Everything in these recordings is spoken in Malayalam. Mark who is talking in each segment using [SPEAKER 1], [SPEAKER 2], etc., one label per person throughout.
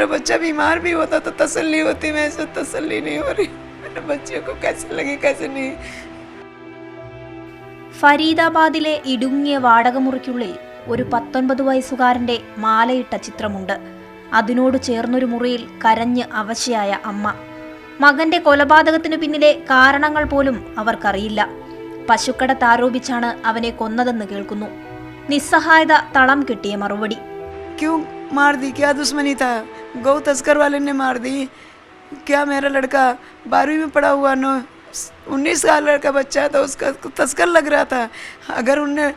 [SPEAKER 1] बच्चा बीमार भी होता तो तसल्ली होती मैं ऐसे तसल्ली नहीं हो रही मेरे बच्चे को कैसे लगे कैसे नहीं
[SPEAKER 2] ഫരീദാബാദിലെ ഇടുങ്ങിയ വാടകമുറിക്കുള്ളിൽ ഒരു പത്തൊൻപത് വയസ്സുകാരന്റെ മാലയിട്ട ചിത്രമുണ്ട് അതിനോട് ചേർന്നൊരു മുറിയിൽ കരഞ്ഞ് അവശയായ അമ്മ മകന്റെ കൊലപാതകത്തിനു പിന്നിലെ കാരണങ്ങൾ പോലും അവർക്കറിയില്ല പശുക്കടത്താരോപിച്ചാണ് അവനെ കൊന്നതെന്ന് കേൾക്കുന്നു നിസ്സഹായത തളം കിട്ടിയ മറുപടി
[SPEAKER 1] क्यों मार दी क्या दुश्मनी था गौ तस्कर वाले ने मार दी क्या मेरा लड़का बारहवीं में पढ़ा हुआ नो उन्नीस साल का बच्चा था उसका तस्कर लग रहा था अगर उनने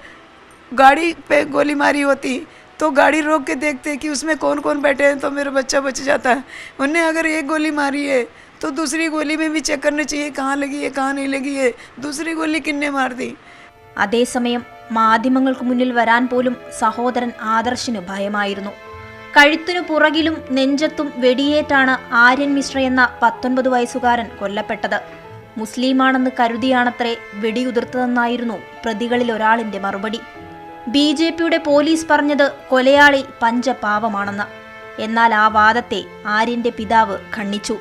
[SPEAKER 1] गाड़ी पे गोली मारी होती तो गाड़ी रोक के देखते कि उसमें कौन कौन बैठे हैं तो मेरा बच्चा बच जाता उनने अगर एक गोली मारी है तो दूसरी गोली में भी चेक करना चाहिए कहाँ लगी है कहाँ नहीं लगी है दूसरी गोली किन्ने मार दी
[SPEAKER 2] അതേസമയം മാധ്യമങ്ങൾക്ക് മുന്നിൽ വരാൻ പോലും സഹോദരൻ ആദർശിന് ഭയമായിരുന്നു കഴുത്തിനു പുറകിലും നെഞ്ചത്തും വെടിയേറ്റാണ് ആര്യൻ മിശ്ര എന്ന പത്തൊൻപത് വയസ്സുകാരൻ കൊല്ലപ്പെട്ടത് മുസ്ലിമാണെന്ന് കരുതിയാണത്രേ വെടിയുതിർത്തതെന്നായിരുന്നു പ്രതികളിൽ ഒരാളിന്റെ മറുപടി ബി ജെ പിയുടെ പോലീസ് പറഞ്ഞത് കൊലയാളി പഞ്ചപാവമാണെന്ന് എന്നാൽ ആ വാദത്തെ ആര്യന്റെ പിതാവ് ഖണ്ഡിച്ചു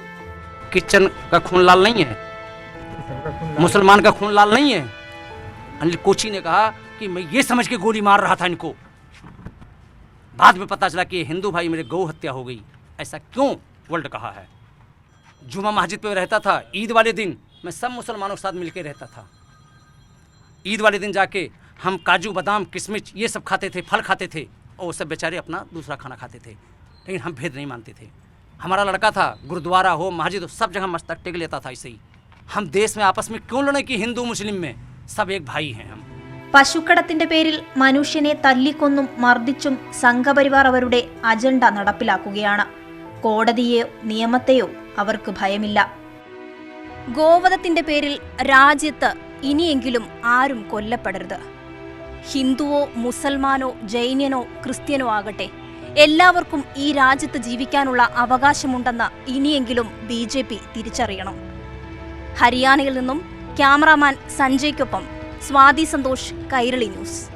[SPEAKER 3] किचन का खून लाल नहीं है मुसलमान का खून लाल नहीं है अनिल कोची ने कहा कि मैं ये समझ के गोली मार रहा था इनको बाद में पता चला कि हिंदू भाई मेरे गौ हत्या हो गई। ऐसा क्यों वर्ल्ड कहा है? जुमा मस्जिद पे रहता था, ईद वाले दिन मैं सब मुसलमानों के साथ मिलकर रहता था। ईद वाले दिन जाके हम काजू, बादाम, किशमिश, ये सब खाते थे, फल खाते थे और वो सब बेचारे अपना दूसरा खाना खाते थे। लेकिन हम भेद नहीं मानते थे। हमारा लड़का था, गुरुद्वारा हो, मस्जिद हो, सब जगह मस्तक टेक लेता था ऐसे ही। हम देश में आपस में क्यों लड़े कि हिंदू, मुस्लिम में? सब एक भाई हैं हम।
[SPEAKER 2] പശുക്കടത്തിന്റെ പേരിൽ മനുഷ്യനെ തല്ലിക്കൊന്നും മർദ്ദിച്ചും സംഘപരിവാർ അവരുടെ അജണ്ട നടപ്പിലാക്കുകയാണ്. കോടതിയെയോ നിയമത്തെയോ അവർക്ക് ഭയമില്ല. ഗോവധത്തിന്റെ പേരിൽ രാജ്യത്ത് ഇനിയെങ്കിലും ആരും കൊല്ലപ്പെടരുത്. ഹിന്ദുവോ മുസൽമാനോ ജൈനനോ ക്രിസ്ത്യനോ ആകട്ടെ എല്ലാവർക്കും ഈ രാജ്യത്ത് ജീവിക്കാനുള്ള അവകാശമുണ്ടെന്ന് ഇനിയെങ്കിലും ബി തിരിച്ചറിയണം. ഹരിയാനയിൽ നിന്നും ക്യാമറാമാൻ സഞ്ജയ്ക്കൊപ്പം സ്വാതി സന്തോഷ് കൈരളി ന്യൂസ്.